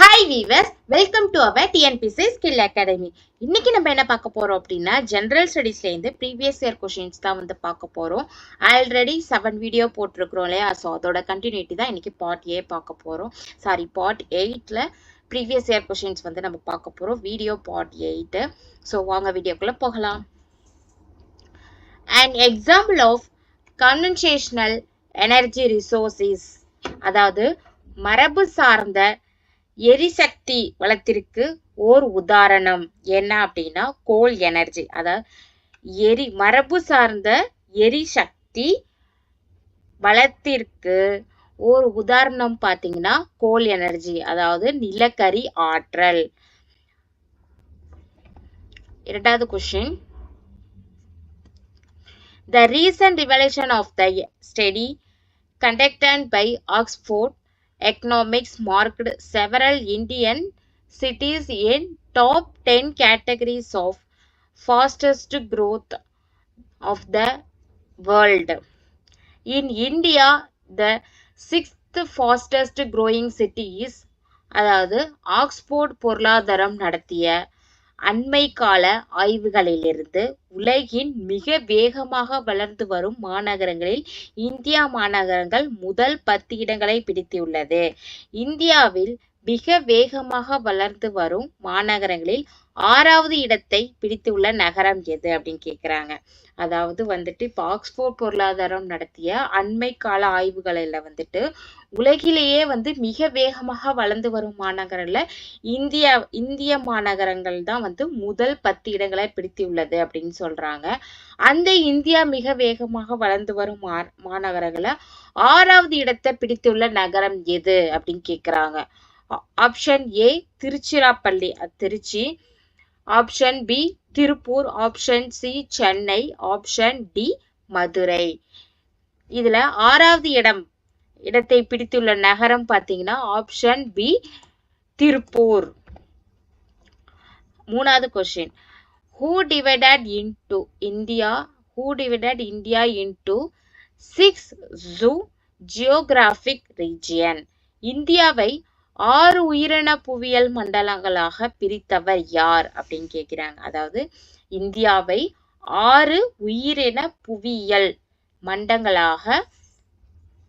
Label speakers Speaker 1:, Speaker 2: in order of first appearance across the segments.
Speaker 1: Hi viewers welcome to our TNPSC Skill Academy இன்னைக்கு நம்ம என்ன பார்க்க போறோம் அப்படின்னா ஜென்ரல் ஸ்டடீஸ்லேருந்து ப்ரீவியஸ் இயர் கொஷின்ஸ் தான் வந்து பார்க்க போறோம். ஆல்ரெடி செவன் வீடியோ போட்டிருக்கிறோம் இல்லையா? ஸோ அதோட கண்டினியூட்டி தான் இன்னைக்கு பார்ட் ஏ பார்க்க போறோம். சாரி பார்ட் எயிட்ல ப்ரீவியஸ் இயர் கொஷின்ஸ் வந்து நம்ம பார்க்க போறோம். வீடியோ பார்ட் எயிட்டு ஸோ வாங்க வீடியோக்குள்ள போகலாம். And example of conventional energy resources அதாவது மரபு சார்ந்த எரிசக்தி வளத்திற்கு ஓர் உதாரணம். என்ன அப்படின்னா கோல் எனர்ஜி அதாவது எரி மரபு சார்ந்த எரிசக்தி வளத்திற்கு ஒரு உதாரணம் பார்த்தீங்கன்னா கோல் எனர்ஜி அதாவது நிலக்கரி ஆற்றல். இரண்டாவது question The recent revelation of the study conducted by Oxford Economics marked several Indian cities in top 10 categories of fastest growth of the world. In India, the sixth fastest growing city is அதாவது Oxford பொருளாதாரம் நடத்திய அண்மை கால ஆய்வுகளிலிருந்து உலகின் மிக வேகமாக வளர்ந்து வரும் மாநகரங்களில் இந்தியா மாநகரங்கள் முதல் பத்து இடங்களை பிடித்துள்ளது. இந்தியாவில் மிக வேகமாக வளர்ந்து வரும் மாநகரங்களில் ஆறாவது இடத்தை பிடித்துள்ள நகரம் எது அப்படின்னு கேட்குறாங்க அதாவது வந்துட்டு இப்போ ஆக்ஸ்போர்ட் பொருளாதாரம் நடத்திய அண்மை கால ஆய்வுகளில் வந்துட்டு உலகிலேயே வந்து மிக வேகமாக வளர்ந்து வரும் மாநகரில் இந்தியா இந்திய மாநகரங்கள் தான் வந்து முதல் பத்து இடங்களை பிடித்துள்ளது அப்படின்னு சொல்றாங்க. அந்த இந்தியா மிக வேகமாக வளர்ந்து வரும் மா மாநகரங்களை ஆறாவது இடத்தை பிடித்துள்ள நகரம் எது அப்படின்னு கேட்குறாங்க option A Tiruchirappalli Trichy option B Tiruppur option C Chennai option D Madurai இதுல ஆறாவது இடம் இடத்தை பிடித்துள்ள நகரம் பார்த்தீங்கன்னா ஆப்ஷன் பி திருப்பூர் மூணாவது question who divided into India who divided India into six zoogeographic region இந்தியாவை ஆறு உயிரின புவியியல் மண்டலங்களாக பிரித்தவர் யார் அப்படின்னு கேட்கிறாங்க அதாவது இந்தியாவை ஆறு உயிரின புவியியல் மண்டங்களாக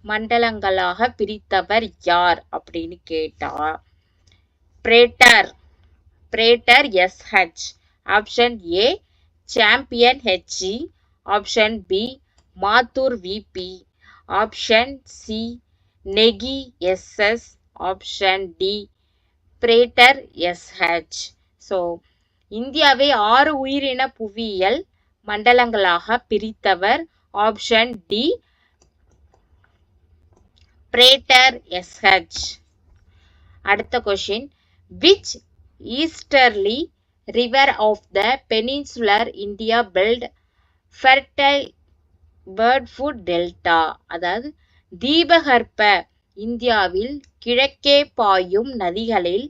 Speaker 1: மண்டலங்களாக பிரித்தவர் யார் அப்படின்னு கேட்டா Prater Prater SH option A Champion HE option B Mathur VP option C Negi SS option D Prater SH so இந்தியாவை ஆறு உயிரின புவியியல் மண்டலங்களாக பிரித்தவர். ஆப்ஷன் டி பிரேட்டர் எஸ்ஹெச் அடுத்த question which easterly river of the peninsular India built fertile bird foot delta அதாவது தீபகற்ப இந்தியாவில் கிழக்கே பாயும் நதிகளில்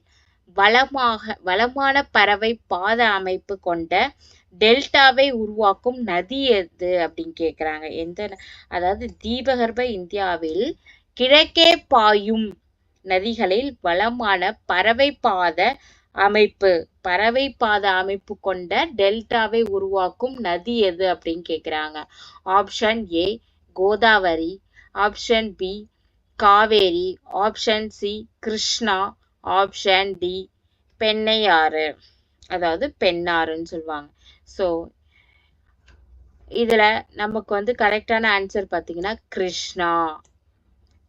Speaker 1: வளமாக வளமான பறவை பாத அமைப்பு கொண்ட டெல்டாவை உருவாக்கும் நதி எது அப்படின்னு கேட்குறாங்க எந்த அதாவது தீபகற்ப இந்தியாவில் கிழக்கே பாயும் நதிகளில் வளமான பறவை பாத அமைப்பு பறவை பாத அமைப்பு கொண்ட டெல்டாவை உருவாக்கும் நதி எது அப்படின்னு கேட்குறாங்க option A Godavari. Option B Kaveri option C Krishna option D Pennaiyaru. அதாவது பெண்ணாறுன்னு சொல்லுவாங்க. ஸோ இதுல நமக்கு வந்து கரெக்டான ஆன்சர் பார்த்தீங்கன்னா கிருஷ்ணா.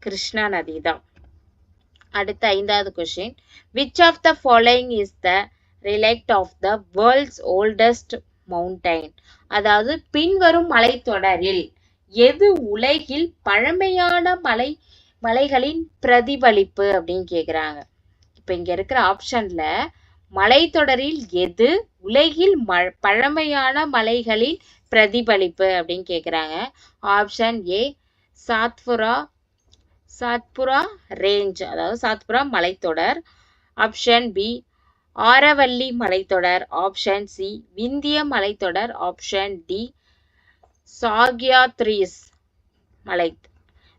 Speaker 1: கிருஷ்ணா நதி தான். அடுத்த ஐந்தாவது question which of the following is the relict of the world's oldest mountain அதாவது பின்வரும் மலைத்தொடரில் எது உலகில் பழமையான மலை மலைகளின் பிரதிபலிப்பு அப்படின்னு கேட்குறாங்க இப்போ இங்கே இருக்கிற ஆப்ஷனில் மலைத்தொடரில் எது உலகில் ம பழமையான மலைகளின் பிரதிபலிப்பு அப்படின்னு கேட்குறாங்க option A Satpura Satpura range அதாவது சாத்புரா மலைத்தொடர். ஆப்ஷன் பி ஆரவல்லி மலைத்தொடர். ஆப்ஷன் சி விந்திய மலைத்தொடர். ஆப்ஷன் டி சாகியாத்ரீஸ் மலை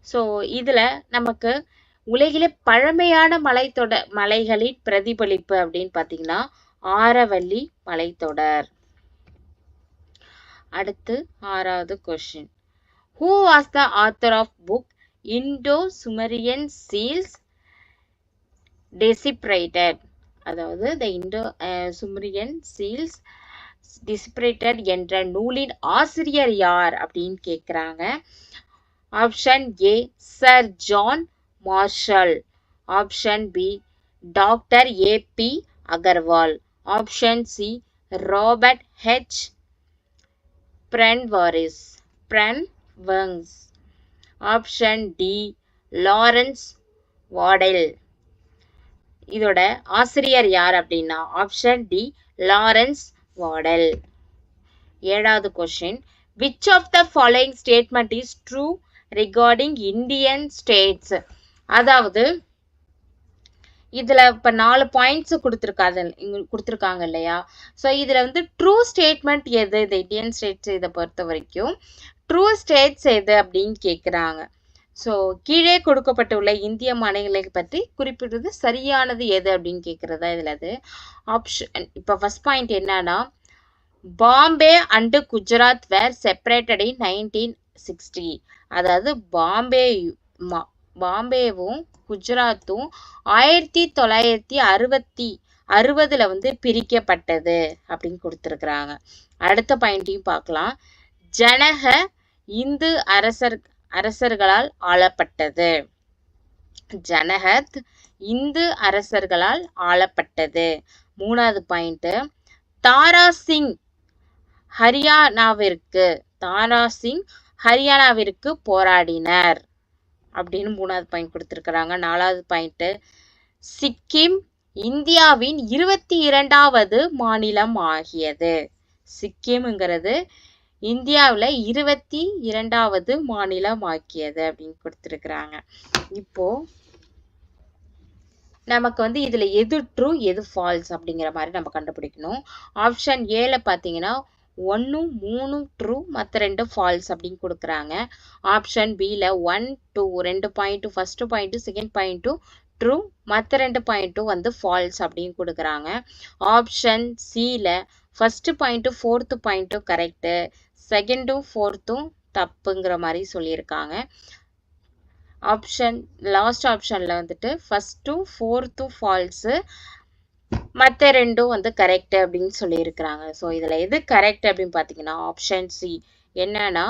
Speaker 1: ஸோ இதில் நமக்கு உலகிலே பழமையான மலைத்தொட மலைகளின் பிரதிபலிப்பு அப்படின்னு பார்த்தீங்கன்னா ஆரவல்லி மலைத்தொடர். அடுத்து ஆறாவது question who was the author of book Indo Sumerian seals deciphered அதாவது த இண்டோ சுமரியன் சீல்ஸ் டிசிப்ரேட்டட் என்ற நூலின் ஆசிரியர் யார் அப்படின்னு கேட்குறாங்க option A sir John Marshall option B doctor AB Agarwal option C Robert H Brunswig Brunswig option D Lawrence Waddell இதோட ஆசிரியர் யார் அப்படின்னா ஆப்ஷன் டி லாரன்ஸ் வாடல் ஏழாவது question which of the following statement is true regarding Indian states அதாவது இதில் இப்போ நாலு points கொடுத்துருக்காது கொடுத்துருக்காங்க இல்லையா? ஸோ இதில் வந்து ட்ரூ ஸ்டேட்மெண்ட் எது இது இந்தியன் ஸ்டேட்ஸ் இதை பொறுத்த வரைக்கும்? ட்ரூ ஸ்டேட்ஸ் எது அப்படின்னு கேட்குறாங்க ஸோ கீழே கொடுக்கப்பட்டுள்ள இந்திய மாநிலங்களை பற்றி குறிப்பிடுறது சரியானது எது அப்படின்னு கேட்குறதா இதில் அது? ஆப்ஷன் இப்போ ஃபஸ்ட் பாயிண்ட் என்னன்னா Bombay and Gujarat were separated in nineteen sixty அதாவது பாம்பே மா- பாம்பேவும் குஜராத்தும் ஆயிரத்தி தொள்ளாயிரத்தி அறுபத்தி அறுபதுல வந்து பிரிக்கப்பட்டது அப்படின்னு கொடுத்துருக்குறாங்க. அடுத்த பாயிண்ட்டையும் பார்க்கலாம். ஜனக இந்து அரசர் அரசர்களால் ஆளப்பட்டது. ஜனகத் இந்து அரசர்களால் ஆளப்பட்டது. மூணாவது பாயிண்ட் தாரா சிங் ஹரியானாவிற்கு தாரா சிங் ஹரியானாவிற்கு போராடினர். அப்படின்னு மூணாவது பாயிண்ட் கொடுத்துருக்குறாங்க. நாலாவது பாயிண்ட் சிக்கிம் இந்தியாவின் இருபத்தி இரண்டாவது மாநிலம் ஆகியது. சிக்கிம்ங்கிறது இந்தியாவில் இருபத்தி இரண்டாவது மாநிலம் ஆக்கியது அப்படின்னு கொடுத்துருக்குறாங்க. இப்போ நமக்கு வந்து இதுல எது ட்ரூ எது ஃபால்ஸ் அப்படிங்கிற மாதிரி நம்ம கண்டுபிடிக்கணும். ஆப்ஷன் ஏல பார்த்தீங்கன்னா ஒன்று மூணு ட்ரூ மற்ற ரெண்டு ஃபால்ஸ் அப்படின்னு கொடுக்குறாங்க. ஆப்ஷன் பியில் ஒன் டூ ரெண்டு பாயிண்ட்டு ஃபஸ்ட்டு பாயிண்ட்டு செகண்ட் பாயிண்ட்டும் ட்ரூ மற்ற ரெண்டு பாயிண்ட்டும் வந்து ஃபால்ஸ் அப்படின்னு கொடுக்குறாங்க. ஆப்ஷன் சியில் ஃபஸ்ட்டு பாயிண்ட்டும் ஃபோர்த்து பாயிண்ட்டும் கரெக்டு செகண்டும் ஃபோர்த்தும் தப்புங்கிற மாதிரி சொல்லியிருக்காங்க. ஆப்ஷன் லாஸ்ட் ஆப்ஷனில் வந்துட்டு ஃபஸ்ட்டும் ஃபோர்த்தும் ஃபால்ஸு மற்ற ரெண்டும் வந்து கரெக்ட் அப்படின்னு சொல்லியிருக்கிறாங்க. ஸோ இதில் எது கரெக்ட் அப்படின்னு பார்த்தீங்கன்னா ஆப்ஷன் சி என்னன்னா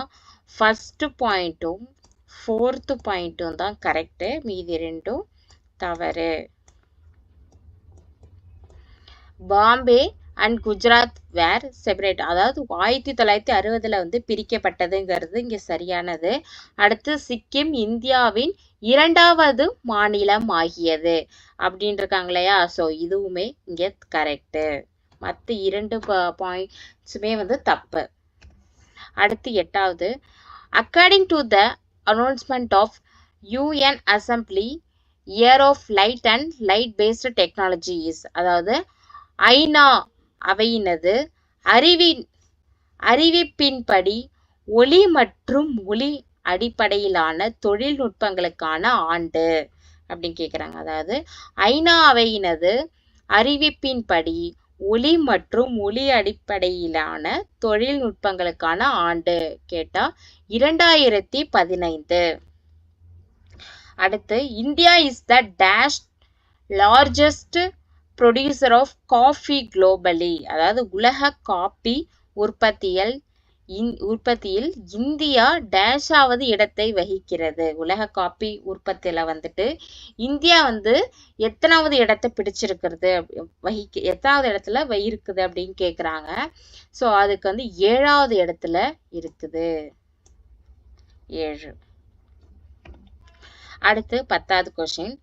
Speaker 1: ஃபஸ்ட்டு பாயிண்ட்டும் ஃபோர்த்து பாயிண்ட்டும் தான் கரெக்டு மீதி ரெண்டும் தவறு. Bombay and Gujarat were separate அதாவது ஆயிரத்தி தொள்ளாயிரத்தி அறுபதில் வந்து பிரிக்கப்பட்டதுங்கிறது இங்கே சரியானது. அடுத்து சிக்கிம் இந்தியாவின் இரண்டாவது மாநிலம் ஆகியது அப்படின்னு இருக்காங்க இல்லையா ஸோ இதுவுமே இங்கே கரெக்டு மற்ற இரண்டு பாயிண்ட்ஸுமே வந்து தப்பு. அடுத்து எட்டாவது according to the announcement of UN assembly year of light and light based technologies அதாவது ஐநா அவையினது அறிவின் அறிவிப்பின்படி ஒளி மற்றும் ஒளி அடிப்படையிலான தொழில்நுட்பங்களுக்கான ஆண்டு அப்படின்னு கேட்குறாங்க அதாவது ஐநா அவையினது அறிவிப்பின்படி ஒளி மற்றும் ஒளி அடிப்படையிலான தொழில்நுட்பங்களுக்கான ஆண்டு கேட்டா இரண்டாயிரத்தி பதினைந்து. அடுத்து India is the dash largest producer of coffee globally அதாவது உலக காபி உற்பத்தியில் இந் உற்பத்தியில் இந்தியா டேஷாவது இடத்தை வகிக்கிறது. உலக காப்பி உற்பத்தியில் வந்துட்டு இந்தியா வந்து எத்தனாவது இடத்தை பிடிச்சிருக்கிறது? அப்படி- வகிக்க எத்தனாவது இடத்துல வ- இருக்குது அப்படின்னு கேட்குறாங்க ஸோ அதுக்கு வந்து ஏழாவது இடத்துல இருக்குது. ஏழு. அடுத்து பத்தாவது question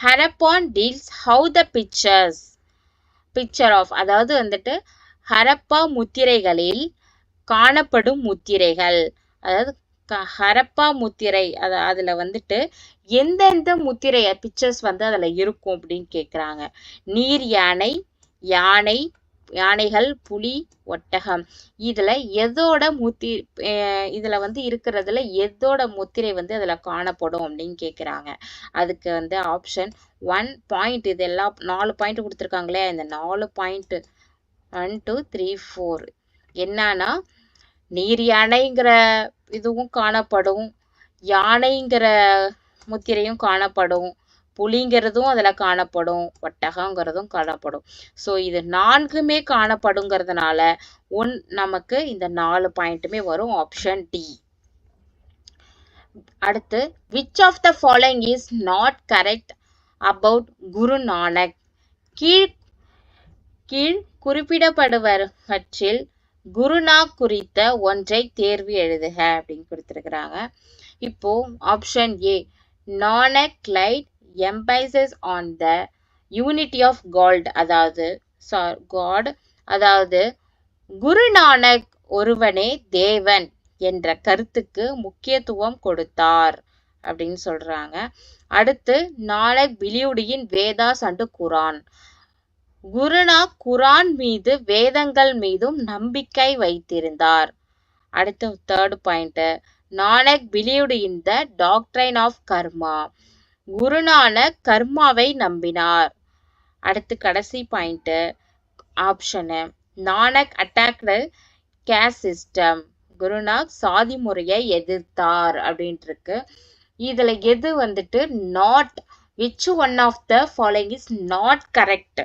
Speaker 1: Harappan seals how the pictures picture of அதாவது வந்துட்டு ஹரப்பா முத்திரைகளில் காணப்படும் முத்திரைகள். அதாவது க- ஹரப்பா முத்திரை அது அதில் வந்துட்டு எந்தெந்த முத்திரை பிக்சர்ஸ் வந்து அதில் இருக்கும் அப்படின்னு கேட்குறாங்க நீர் யானை யானை யானைகள் புலி ஒட்டகம். இதுல எதோட முத்தி இதில் இதுல வந்து இருக்கிறதுல எதோட முத்திரை வந்து அதுல காணப்படும் அப்படின்னு கேட்குறாங்க அதுக்கு வந்து ஆப்ஷன் ஒன் பாயிண்ட் இது எல்லாம் நாலு பாயிண்ட் கொடுத்துருக்காங்களே இந்த நாலு point one two three four என்னன்னா நீர் யானைங்கிற இதுவும் காணப்படும். யானைங்கிற முத்திரையும் காணப்படும். புலிங்கிறதும் அதுல காணப்படும் ஒட்டகங்கிறதும் காணப்படும். ஸோ இது நான்குமே காணப்படுங்கிறதுனால ஒன் நமக்கு இந்த நாலு பாயிண்ட்டுமே வரும் ஆப்ஷன் டி அடுத்து which of the following is not correct about Guru Nanak? கீழ் கீழ் குறிப்பிடப்படுவற்றில் குருநாக் குறித்த ஒன்றை தேர்வு எழுதுக அப்படின்னு கொடுத்துருக்குறாங்க. இப்போ option A Nanak light emphasis on the unity of God அதாவது காட் அதாவது குருநானக் ஒருவனே தேவன் என்ற கருத்துக்கு முக்கியத்துவம் கொடுத்தார் அப்படின்னு சொல்றாங்க. அடுத்து Nanak believed in Vedas and Quran. குருநாக் Quran மீது வேதங்கள் மீதும் நம்பிக்கை வைத்திருந்தார். அடுத்து third point Nanak believed in the doctrine of karma Guru Nanak கர்மாவை நம்பினார். அடுத்து கடைசி point option Nanak attacked caste system Guru Nanak சாதி முறையை எதிர்த்தார் அப்படின்ட்டுருக்கு இதில் எது வந்துட்டு not which one of the following is not correct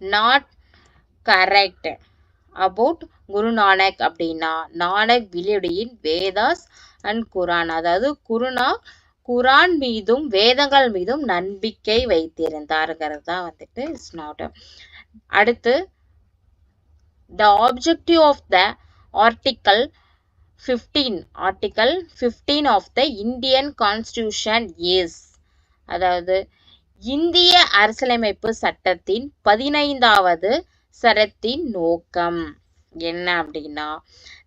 Speaker 1: not correct about Guru Nanak அப்படின்னா நானக் விலியுடையின் வேதாஸ் அண்ட் குரான். அதாவது குருனா குரான் மீதும் வேதங்கள் மீதும் நம்பிக்கை வைத்திருந்தாருங்கிறது தான் வந்துட்டு இட்ஸ் நாட் அடுத்து the objective of the article fifteen article fifteen of the Indian constitution is அதாவது இந்திய அரசியலமைப்பு சட்டத்தின் பதினைந்தாவது சரத்தின் நோக்கம். என்ன அப்படின்னா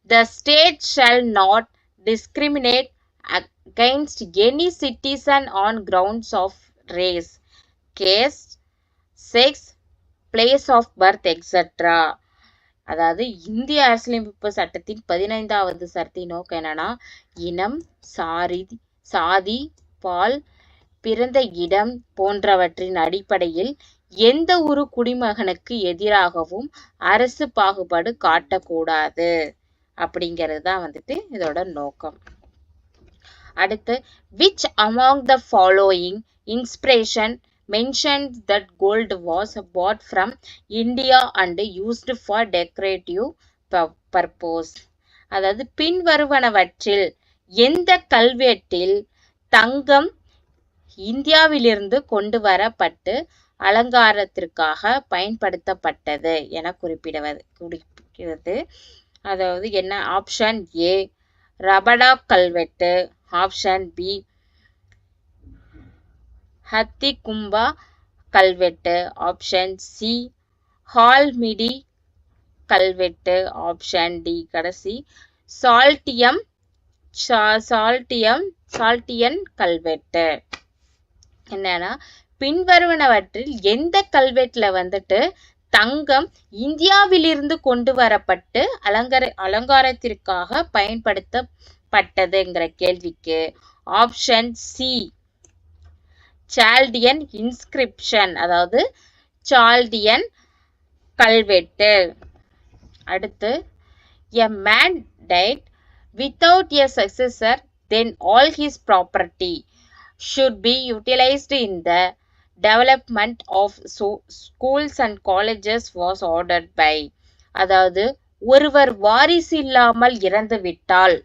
Speaker 1: the state shall not discriminate against any citizen on grounds of race caste sex place of birth extra அதாவது இந்திய அரசியலமைப்பு சட்டத்தின் பதினைந்தாவது சரத்தின் நோக்கம் என்னன்னா இனம் சாரி சாதி பால் பிறந்த இடம் போன்றவற்றின் அடிப்படையில் எந்த ஒரு குடிமகனுக்கு எதிராகவும் அரசு பாகுபாடு காட்டக்கூடாது. அப்படிங்கிறது தான் வந்துட்டு இதோட நோக்கம். அடுத்து which among the following inscription mention that gold was bought from India and used for decorative purpose அதாவது பின்வருவனவற்றில் எந்த கல்வெட்டில் தங்கம் இந்தியாவிலிருந்து கொண்டு வரப்பட்டு அலங்காரத்திற்காக பயன்படுத்தப்பட்டது என குறிப்பிடுவது குறிப்பிடுகிறது. அதாவது என்ன? ஆப்ஷன் ஏ ரபடா கல்வெட்டு. ஆப்ஷன் பி ஹத்தி கும்பா கல்வெட்டு. ஆப்ஷன் சி ஹால்மிடி கல்வெட்டு. ஆப்ஷன் டி கடைசி சால்டியம் சா- சால்டியம் சால்டியன் கல்வெட்டு. என்னன்னா பின்வருவனவற்றில் எந்த கல்வெட்டில் வந்துட்டு தங்கம் இந்தியாவிலிருந்து கொண்டு வரப்பட்டு அலங்கார அலங்காரத்திற்காக பயன்படுத்தப்பட்டதுங்கிற கேள்விக்கு ஆப்ஷன் சி சால்டியன் இன்ஸ்கிரிப்ஷன் அதாவது சால்டியன் கல்வெட்டு. அடுத்து a man died without a successor then all his property should be utilised in the development of so schools and colleges was order by அதாவது ஒருவர் வாரிசு இல்லாமல் இறந்து விட்டால்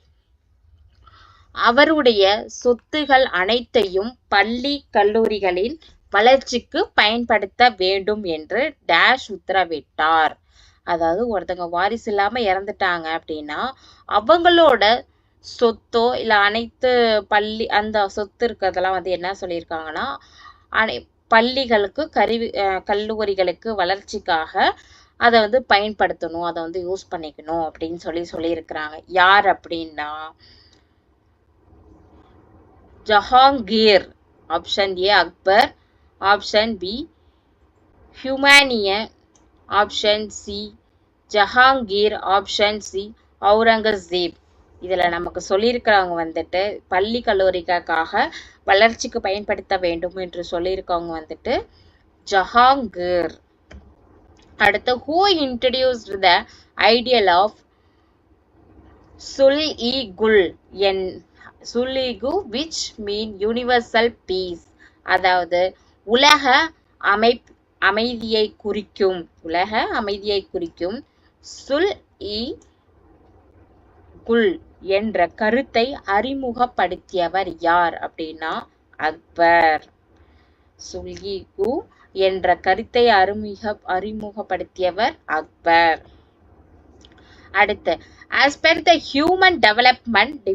Speaker 1: அவருடைய சொத்துகள் அனைத்தையும் பள்ளி கல்லூரிகளின் வளர்ச்சிக்கு பயன்படுத்த வேண்டும் என்று டேஷ் உத்தரவிட்டார். அதாவது ஒருத்தங்க வாரிசு இல்லாமல் இறந்துட்டாங்க அப்படின்னா அவங்களோட சொத்தோ இல்லை அனைத்து பள்ளி அந்த சொத்து இருக்கிறதெல்லாம் வந்து என்ன சொல்லியிருக்காங்கன்னா அனை பள்ளிகளுக்கு கருவி அஹ் கல்லூரிகளுக்கு வளர்ச்சிக்காக அதை வந்து பயன்படுத்தணும் அதை வந்து யூஸ் பண்ணிக்கணும் அப்படின்னு சொல்லி சொல்லியிருக்கிறாங்க. யார் அப்படின்னா Jahangir option A Akbar option B Humayun option C Jahangir option C Aurangzeb. இதில் நமக்கு சொல்லியிருக்கிறவங்க வந்துட்டு பள்ளி கல்லூரிக்காக வளர்ச்சிக்கு பயன்படுத்த வேண்டும் என்று சொல்லியிருக்கவங்க வந்துட்டு ஜஹாங்கீர். அடுத்து who introduced the ideal of Sulh i Kul என் சுல்லிகு விச் மீன் யூனிவர்சல் பீஸ் அதாவது உலக அமை அமைதியை குறிக்கும் உலக அமைதியை குறிக்கும் சுல் இ குல் என்ற கருத்தை அறிமுகப்படுத்தியவர் யார் அப்படின்னா அக்பர். சுல்கிகு என்ற கருத்தை அறிமுக அறிமுகப்படுத்தியவர் அக்பர். அடுத்து as per the human development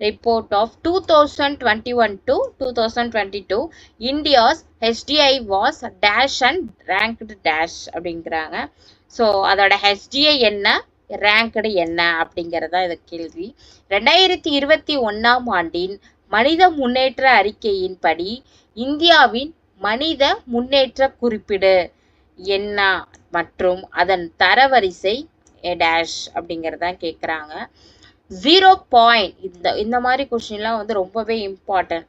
Speaker 1: report of two thousand twenty one to two thousand twenty two India's HDI was dash and ranked dash அப்படிங்கிறாங்க. ஸோ அதோட ஹெச்டிஐ என்ன? ரேங்க்டு என்ன அப்படிங்கிறது தான் இது கேள்வி. ரெண்டாயிரத்தி இருபத்தி ஒன்றாம் ஆண்டின் மனித முன்னேற்ற அறிக்கையின்படி இந்தியாவின் மனித முன்னேற்ற குறிப்பீடு என்ன மற்றும் அதன் தரவரிசை டேஷ் அப்படிங்கிறதான் கேட்குறாங்க ஜீரோ பாயிண்ட் இந்த இந்த மாதிரி கொஷின்லாம் வந்து ரொம்பவே important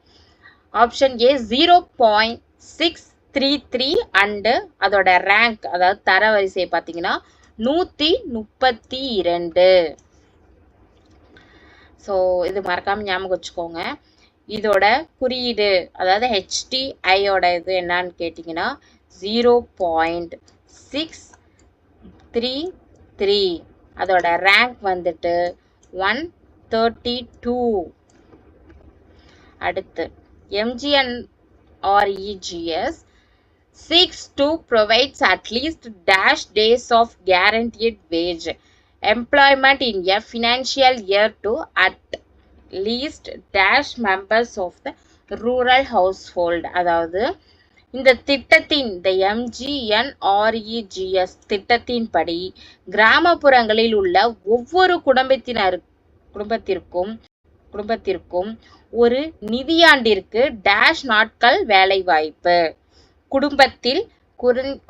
Speaker 1: option A zero point six three three and அதோட ரேங்க் அதாவது தரவரிசை பார்த்தீங்கன்னா நூற்றி முப்பத்தி இரண்டு. ஸோ இது மறக்காமல் ஞாபகம் வச்சுக்கோங்க. இதோட குறியீடு அதாவது ஹெச்டிஐயோட இது என்னன்னு கேட்டிங்கன்னா zero point six three three அதோட ரேங்க் வந்துட்டு ஒன் தேர்ட்டி டூ அடுத்து MGN REGS seeks to provides at least dash days of guaranteed wage employment in a financial year to at least dash members of the rural household அதாவது இந்த திட்டத்தின் இந்த MGNREGS திட்டத்தின்படி கிராமப்புறங்களில் உள்ள ஒவ்வொரு குடும்பத்தினர் குடும்பத்திற்கும் குடும்பத்திற்கும் ஒரு நிதியாண்டிற்கு டேஷ் நாட்கள் வேலைவாய்ப்பு குடும்பத்தில்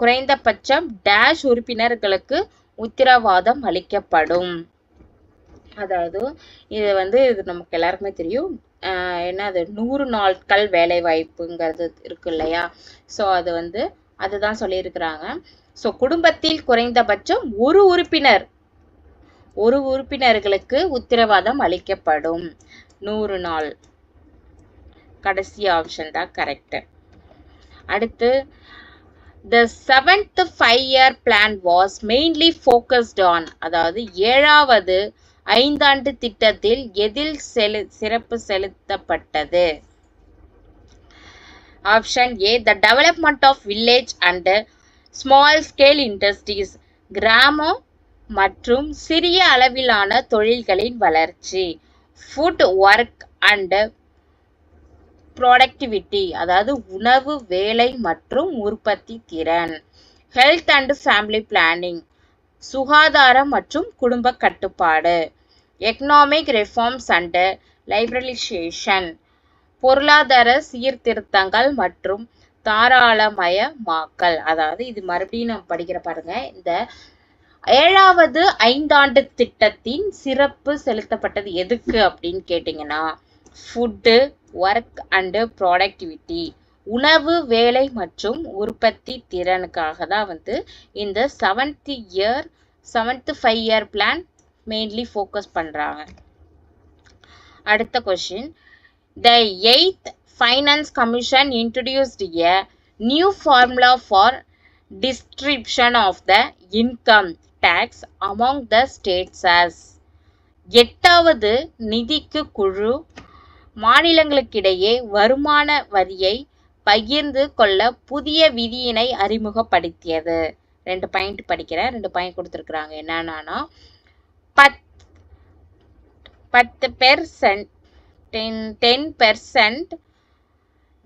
Speaker 1: குறைந்தபட்சம் டேஷ் உறுப்பினர்களுக்கு உத்தரவாதம் அளிக்கப்படும். அதாவது இது வந்து இது நமக்கு எல்லாருக்குமே தெரியும். என்ன என்னது நூறு நாட்கள் வேலை வாய்ப்புங்கிறது இருக்கு இல்லையா? ஸோ அது வந்து அதுதான் சொல்லியிருக்கிறாங்க. ஸோ குடும்பத்தில் குறைந்தபட்சம் ஒரு உறுப்பினர் ஒரு உறுப்பினர்களுக்கு உத்தரவாதம் அளிக்கப்படும். நூறு நாள். கடைசி ஆப்ஷன் தான் கரெக்ட் அடுத்து the seventh five year plan was mainly focused on அதாவது ஏழாவது ஐந்தாண்டு திட்டத்தில் எதில் செலு சிறப்பு செலுத்தப்பட்டது? Option A the development of village and small scale industries கிராமம் மற்றும் சிறிய அளவிலான தொழில்களின் வளர்ச்சி ஃபுட் ஒர்க் அண்டு ப்ராடக்டிவிட்டி அதாவது உணவு வேலை மற்றும் உற்பத்தி திறன். ஹெல்த் அண்ட் ஃபேமிலி பிளானிங் சுகாதாரம் மற்றும் குடும்ப கட்டுப்பாடு. எக்கனாமிக் ரெஃபார்ம்ஸ் அண்டு லைப்ரலைசேஷன் பொருளாதார சீர்திருத்தங்கள் மற்றும் தாராளமயமாக்கல். அதாவது இது மறுபடியும் நம்ம படிக்கிற பாருங்க. இந்த ஏழாவது ஐந்தாண்டு திட்டத்தின் சிறப்பு செலுத்தப்பட்டது எதுக்கு அப்படின்னு கேட்டிங்கன்னா ஃபுட்டு ஒர்க் அண்டு ப்ராடக்டிவிட்டி உணவு வேலை மற்றும் உற்பத்தி திறனுக்காக தான் வந்து இந்த seventh year seventh five year plan mainly focus பண்ணுறாங்க அடுத்த question the eighth finance commission introduced a new formula for distribution of the income tax among the states எட்டாவது நிதிக்கு குழு மாநிலங்களுக்கிடையே வருமான வரியை பகிர்ந்து கொள்ள புதிய விதியினை அறிமுகப்படுத்தியது. ரெண்டு பாயிண்ட் படிக்கிறேன். ரெண்டு பாயிண்ட் கொடுத்துருக்குறாங்க. என்னன்னா பத் பத்து percent ten ten percent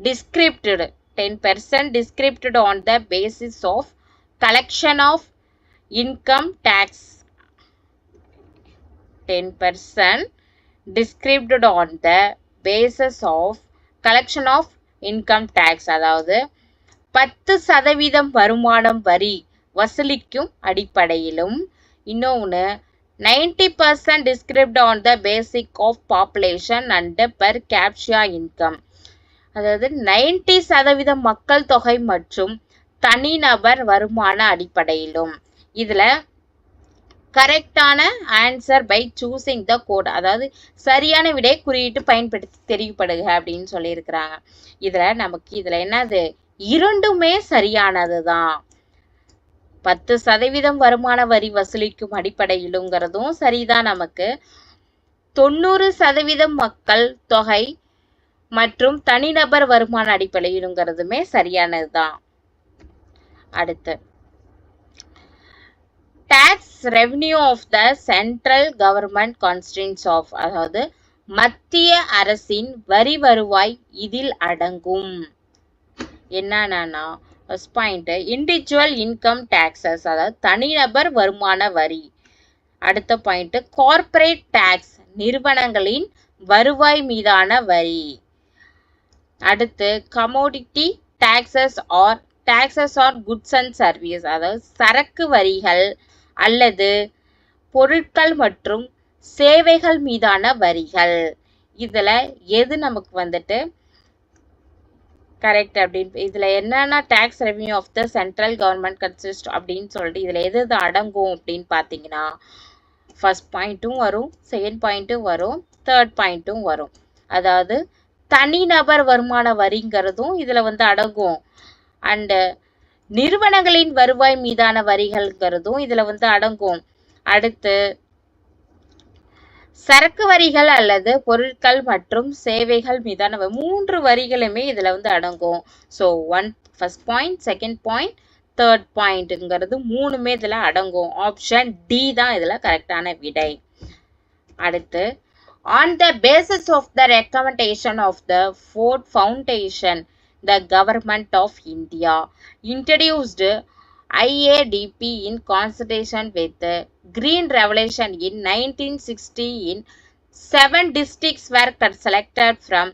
Speaker 1: descripted 10% descripted on the basis of collection of income tax. 10% described on the bases of collection of income tax அதாவது பத்து சதவீதம் வருமானம் வரி வசூலிக்கும் அடிப்படையிலும் இன்னொன்று ninety percent described on the basic of population and per capita income அதாவது ninety சதவீதம் மக்கள் தொகை மற்றும் தனிநபர் வருமான அடிப்படையிலும். இதில் கரெக்டான answer by choosing the code. அதாவது சரியான விடை குறியீட்டு பயன்படுத்தி தெரிவிப்படுக அப்படின்னு சொல்லியிருக்கிறாங்க. இதுல நமக்கு இதுல என்னது? இரண்டுமே சரியானது தான் பத்து சதவீதம் வருமான வரி வசூலிக்கும் அடிப்படையிலுங்கிறதும் சரிதான் நமக்கு. தொண்ணூறு சதவீதம் மக்கள் தொகை மற்றும் தனிநபர் வருமான அடிப்படையிலுங்கிறதுமே சரியானது தான் அடுத்து. Tax revenue of the central government consists of அதாவது மத்திய அரசின் வரி வருவாய் இதில் அடங்கும். என்னன்னா first point individual income taxes அதாவது தனிநபர் வருமான வரி. அடுத்த பாயிண்ட் கார்ப்பரேட் டேக்ஸ் நிறுவனங்களின் வருவாய் மீதான வரி. அடுத்து commodity taxes or taxes or goods and service அதாவது சரக்கு வரிகள் அல்லது பொருட்கள் மற்றும் சேவைகள் மீதான வரிகள். இதில் எது நமக்கு வந்துட்டு கரெக்ட் அப்படின்னு இதில் என்னென்ன tax revenue of the central government consist அப்படின்னு சொல்லிட்டு இதில் எது எது அடங்கும் அப்படின்னு பார்த்தீங்கன்னா ஃபஸ்ட் பாயிண்ட்டும் வரும் செகண்ட் பாயிண்ட்டும் வரும் தேர்ட் பாயிண்ட்டும் வரும். அதாவது தனிநபர் வருமான வரிங்கிறதும் இதில் வந்து அடங்கும். அண்டு நிறுவனங்களின் வருவாய் மீதான வரிகள்ங்கிறதும் இதுல வந்து அடங்கும். அடுத்து சரக்கு வரிகள் அல்லது பொருட்கள் மற்றும் சேவைகள் மீதான மூன்று வரிகளுமே இதுல வந்து அடங்கும். So one first point second point third பாயிண்ட்ங்கிறது மூணுமே இதில் அடங்கும். ஆப்ஷன் டி தான் இதில் கரெக்டான விடை. அடுத்து on the basis of the recommendation of the Ford Foundation the government of India introduced IADP in consultation with the Green Revolution in 1960 in seven districts were cut- selected from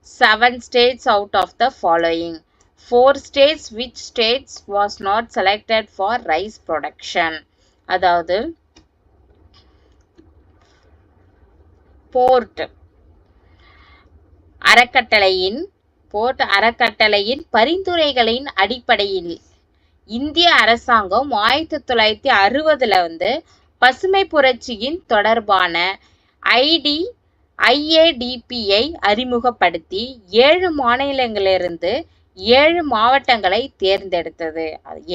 Speaker 1: seven states out of the following. Four states which states was not selected for rice production. அதாவது Ford அறக்கட்டளையின் Ford அறக்கட்டளையின் பரிந்துரைகளின் அடிப்படையில் இந்திய அரசாங்கம் ஆயிரத்தி தொள்ளாயிரத்தி அறுபதுல வந்து பசுமை புரட்சியின் தொடர்பான ஐடி ஐஏடிபியை அறிமுகப்படுத்தி ஏழு மாநிலங்களிலிருந்து ஏழு மாவட்டங்களை தேர்ந்தெடுத்தது.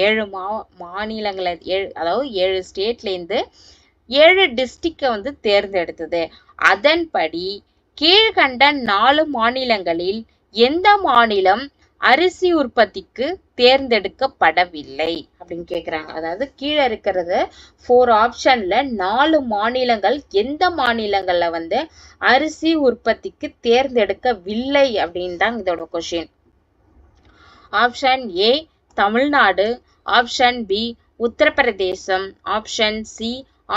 Speaker 1: ஏழு மா மாநிலங்களை ஏழு அதாவது ஏழு ஸ்டேட்லேருந்து ஏழு டிஸ்ட்ரிக்டை வந்து தேர்ந்தெடுத்தது. அதன்படி கீழ்கண்ட நாலு மாநிலங்களில் எந்த மாநிலம் அரிசி உற்பத்திக்கு தேர்ந்தெடுக்கப்படவில்லை அப்படின்னு கேட்குறாங்க அதாவது கீழே இருக்கிறது ஃபோர் ஆப்ஷன்ல நாலு மாநிலங்கள் எந்த மாநிலங்கள்ல வந்து அரிசி உற்பத்திக்கு தேர்ந்தெடுக்கவில்லை அப்படின்னு தான் இதோட question option A Tamil Nadu. Option B Uttar Pradesh. Option C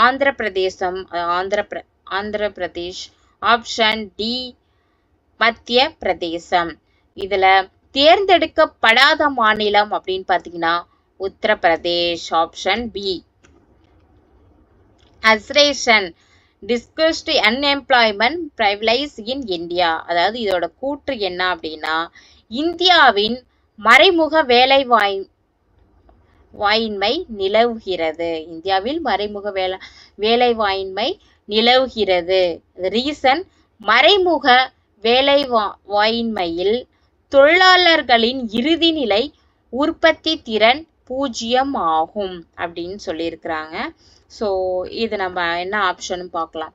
Speaker 1: Andhra Pradesh Andhra பிர ஆந்திர பிரதேஷ் ஆப்ஷன் டி மத்திய பிரதேசம் இதுல தேர்ந்தெடுக்கப்படாத மாநிலம் அப்படின்னு பாத்தீங்கன்னா Uttar Pradesh option B assertion discussed unemployment prevails in India அதாவது இதோட கூற்று என்ன அப்படின்னா இந்தியாவின் மறைமுக வேலை வாய் வாயின்மை நிலவுகிறது. இந்தியாவில் மறைமுக வேலை வேலை வாயின்மை நிலவுகிறது ரீசன் மறைமுக வேலை வா- வாயின்மையில் தொழிலாளர்களின் இறுதி நிலை உற்பத்தி திறன் பூஜ்ஜியம் ஆகும் அப்படின்னு சொல்லியிருக்கிறாங்க. ஸோ இது நம்ம என்ன ஆப்ஷன் பார்க்கலாம்.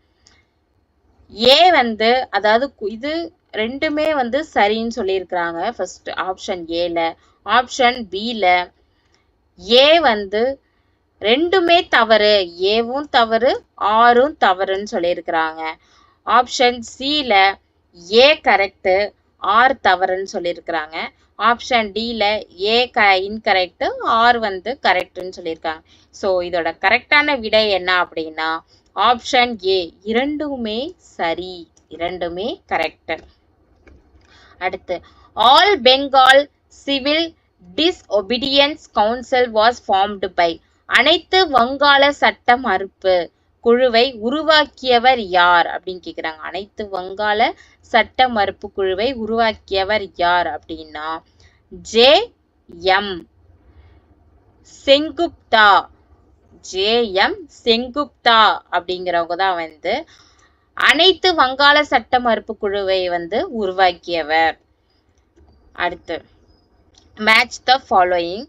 Speaker 1: ஏ வந்து அதாவது இது ரெண்டுமே வந்து சரின்னு சொல்லியிருக்கிறாங்க. ஃபர்ஸ்ட் ஆப்ஷன் ஏல ஆப்ஷன் பில ஏ வந்து ரெண்டுமே தவறு. ஏவும் தவறு ஆறும் தவறுன்னு சொல்லியிருக்கிறாங்க. ஆப்ஷன் சில ஏ கரெக்டு ஆர் தவறுன்னு சொல்லியிருக்கிறாங்க. ஆப்ஷன் டியில் ஏ க இன்கரெக்டு ஆர் வந்து கரெக்டுன்னு சொல்லியிருக்காங்க. ஸோ இதோட கரெக்டான விடை என்ன அப்படின்னா ஆப்ஷன் ஏ இரண்டுமே சரி இரண்டுமே கரெக்டு அடுத்து all Bengal civil disobedience council was formed by அனைத்து வங்காள சட்ட மறுப்பு. குழுவை உருவாக்கியவர் யார் அப்படின்னு கேக்குறாங்க. அனைத்து வங்காள சட்ட மறுப்பு குழுவை உருவாக்கியவர் யார் அப்படின்னா J M Sengupta. J M Sengupta அப்படிங்கிறவங்க தான் வந்து அனைத்து வங்காள சட்ட மறுப்பு குழுவை வந்து உருவாக்கியவர். அடுத்து மேட்ச் த ஃபாலோயிங்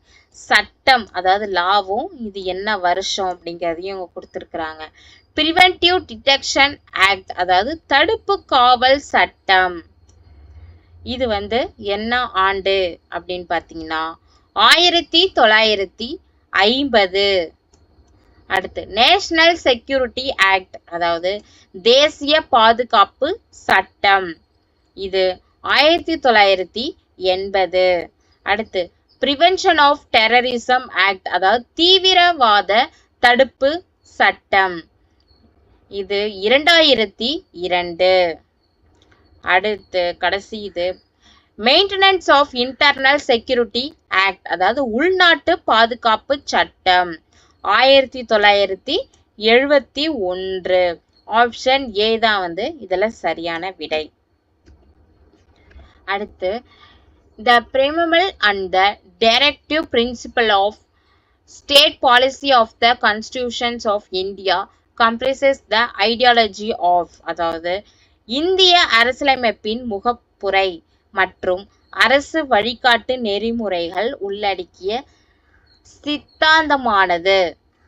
Speaker 1: சட்டம் அதாவது லாவும் இது என்ன வருஷம் அப்படிங்கிறதையும் இவங்க கொடுத்துருக்குறாங்க. ப்ரிவென்டிவ் டிடெக்ஷன் ஆக்ட் அதாவது தடுப்பு காவல் சட்டம். இது வந்து என்ன ஆண்டு அப்படின்னு பார்த்தீங்கன்னா ஆயிரத்தி தொள்ளாயிரத்தி ஐம்பது. அடுத்து நேஷனல் செக்யூரிட்டி ஆக்ட் அதாவது தேசிய பாதுகாப்பு சட்டம். இது ஆயிரத்தி தொள்ளாயிரத்தி எண்பது. அடுத்து ப்ரிவென்ஷன் ஆஃப் டெரரிசம் ஆக்ட் அதாவது தீவிரவாத தடுப்பு சட்டம். இது இரண்டாயிரத்தி இரண்டு. அடுத்து கடைசி இது. Maintenance of internal security act அதாவது உள்நாட்டு பாதுகாப்பு சட்டம். ஆயிரத்தி தொள்ளாயிரத்தி எழுபத்தி ஒன்று. ஆப்ஷன் ஏ தான் வந்து இதில் சரியான விடை. அடுத்து the preamble and the directive principle of state policy of the constitutions of India comprises the ideology of அதாவது இந்திய அரசியலமைப்பின் முகப்புரை மற்றும் அரசு வழிகாட்டு நெறிமுறைகள் உள்ளடக்கிய சித்தாந்தமானது.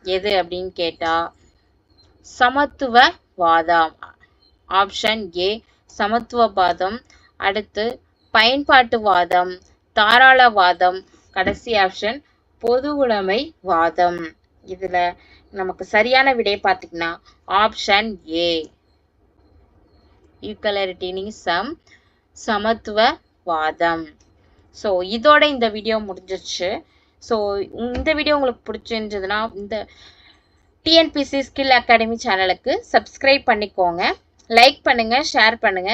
Speaker 1: எது அப்படின்னு கேட்டா சமத்துவவாதம். Option A சமத்துவவாதம். அடுத்து பயன்பாட்டுவாதம் தாராளவாதம் கடைசி ஆப்ஷன் பொது உடைமை வாதம். இதுல நமக்கு சரியான விடை பார்த்தீங்கன்னா ஆப்ஷன் ஏ ஈக்குவலரிட்டினிசம் சமத்துவவாதம் ஸோ இதோட இந்த வீடியோ முடிஞ்சிச்சு ஸோ இந்த வீடியோ உங்களுக்கு பிடிச்சிருந்ததுன்னா இந்த டிஎன்பிசி ஸ்கில் அகாடமி சேனலுக்கு சப்ஸ்கிரைப் பண்ணிக்கோங்க. லைக் பண்ணுங்க ஷேர் பண்ணுங்கள்